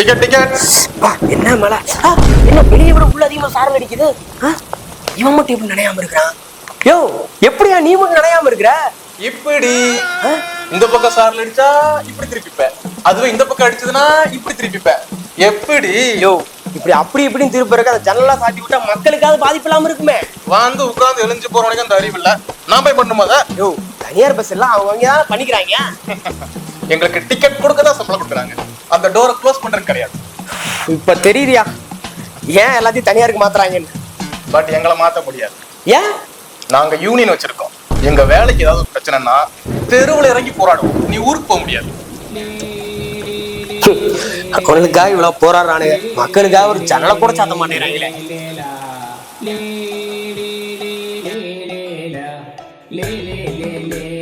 Ticket ticket அப்பா, என்ன மழை? ஆ, என்ன வெளியே விட உள்ள அதிகமா சாரல் அடிக்குது? இவன் மட்டும் எப்படி நனையாம இருக்கிறான்? யோ எப்படியா நீ மட்டும் நனையாம இருக்கிற? இப்படி. இந்த பக்கம் சார்ல அடிச்சா இப்படி திருப்பிப்ப. அதுவே இந்த பக்கம் அடிச்சதுன்னா இப்படி திருப்பிப்ப. எப்படி? யோ இப்படி அப்படி இப்படின்னு திருப்ப இருக்க அந்த ஜன்னலா சாட்டி விட்டா மக்களுக்காவது பாதிப்பு இல்லாம இருக்குமே. வந்து உட்கார்ந்து எழிஞ்சு போறவனுக்கு அந்த அறிவு இல்ல. நான் போய் பண்ணுமா அதை? யோ தனியார் பஸ் எல்லாம் அவங்க பண்ணிக்கிறாங்க? எங்களுக்கு டிக்கெட் கொடுக்க தான் சம்பளம் கொடுக்குறாங்க. அந்த டோரை க்ளோஸ் பண்றது கிடையாது இப்ப தெரியுதியா ஏன் எல்லாத்தையும் தனியாருக்கு மாத்துறாங்கன்னு பட் எங்களை மாத்த முடியாது ஏன் நாங்க யூனியன் வச்சிருக்கோம் எங்க வேலைக்கு ஏதாவது பிரச்சனைனா தெருவில் இறங்கி போராடுவோம் நீ ஊருக்கு போக முடியாது அவனுக்காக இவ்வளவு போராடுறானு மக்களுக்காக ஒரு ஜன்னலை கூட சாத்த மாட்டேங்கிறாங்களே லே லே லே லே லே